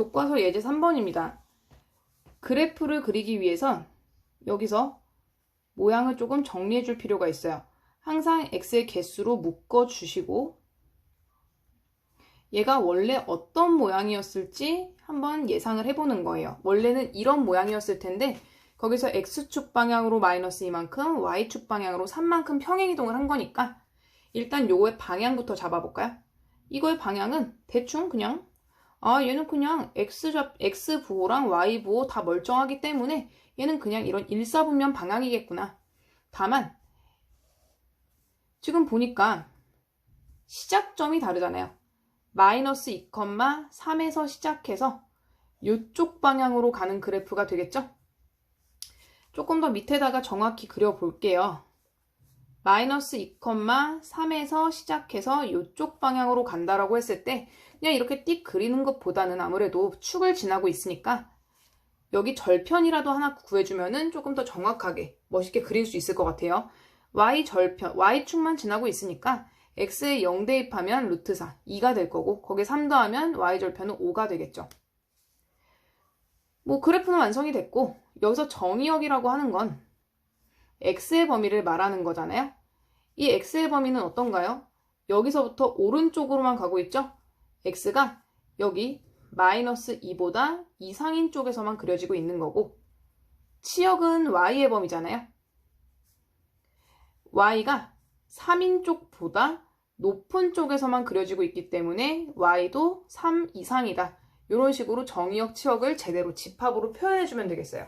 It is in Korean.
교과서 예제 3번입니다. 그래프를 그리기 위해선 여기서 모양을 조금 정리해 줄 필요가 있어요. 항상 x의 개수로 묶어 주시고 얘가 원래 어떤 모양이었을지 한번 예상을 해보는 거예요. 원래는 이런 모양이었을 텐데 거기서 x축 방향으로 마이너스 이만큼, y축 방향으로 3만큼 평행 이동을 한 거니까 일단 요거의 방향부터 잡아볼까요? 이거의 방향은 대충 그냥 아 얘는 그냥 x 잡 x 부호랑 y 부호 다 멀쩡하기 때문에 얘는 그냥 이런 일사분면 방향이겠구나. 다만 지금 보니까 시작점이 다르잖아요. 마이너스 2,3에서 시작해서 이쪽 방향으로 가는 그래프가 되겠죠? 조금 더 밑에다가 정확히 그려볼게요. 마이너스 2,3에서 시작해서 이쪽 방향으로 간다라고 했을 때 그냥 이렇게 띡 그리는 것보다는 아무래도 축을 지나고 있으니까 여기 절편이라도 하나 구해주면은 조금 더 정확하게 멋있게 그릴 수 있을 것 같아요. y 절편, y축만 지나고 있으니까 x에 0 대입하면 루트 4, 2가 될 거고 거기에 3 더하면 y절편은 5가 되겠죠. 뭐 그래프는 완성이 됐고 여기서 정의역이라고 하는 건 x의 범위를 말하는 거잖아요. 이 x의 범위는 어떤가요? 여기서부터 오른쪽으로만 가고 있죠? x가 여기 마이너스 2보다 이상인 쪽에서만 그려지고 있는 거고 치역은 y의 범위잖아요. y가 3인 쪽보다 높은 쪽에서만 그려지고 있기 때문에 y도 3 이상이다. 이런 식으로 정의역 치역을 제대로 집합으로 표현해주면 되겠어요.